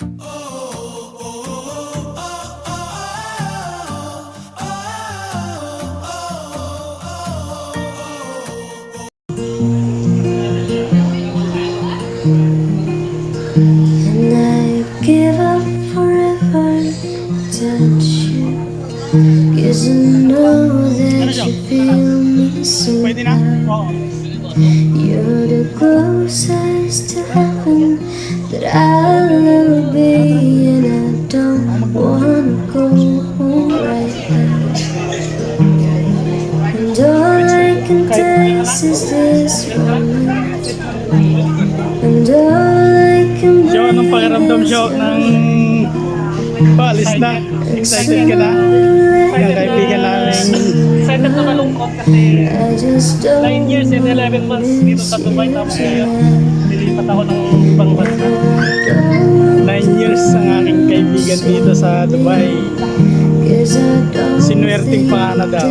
And I give up forever to touch you. Cause I know that you feel me so Pwede na? Oo. You're the closest Joe, anong pakiramdam is ng paalis na? Excited ka na? Kaya kaibigan namin. Excited na malungkot kasi I just don't 9 years and 11 months dito sa Dubai tapos ngayon nilipat ako ng ibang bansa. 9 years ang aking kaibigan dito sa Dubai. Cause I don't Sinuwerteng pangalan daw.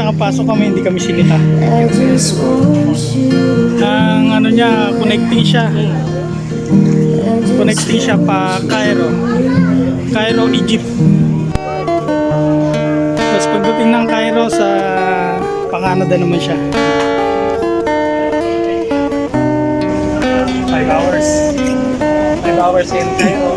Nakapasok kami, hindi kami sinita. Ang ano niya, connecting siya. Connecting siya pa Cairo. Cairo, Egypt. Tapos pagdating ng Cairo sa pang-Canada naman siya. 5 hours. 5 hours in Cairo.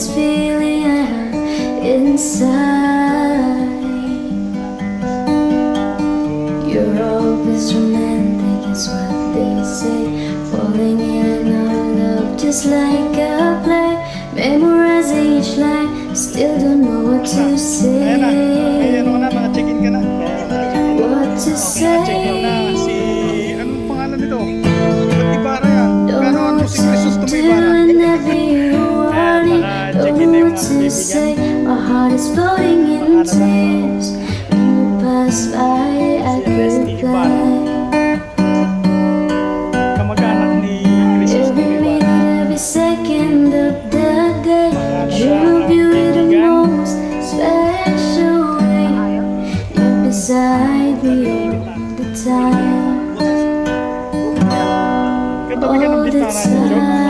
This feeling I have inside. You're always romantic, is what they say. Falling in our love just like a play, memorizing each line, still don't know what to say. May ano ka na, mga check-in ka. What to say? Si, pangalan nito? Ba't Ibarra yan? Don't Gano'n know what si Crisos to to to say. My heart is floating in tears. When you pass by, I could fly. Kamag-anak ni Crisos to Every minute, every second of the day, dream of you in the most special way. You're beside me all the time. Katabi ka ng All the bintana niyo, Joe. time.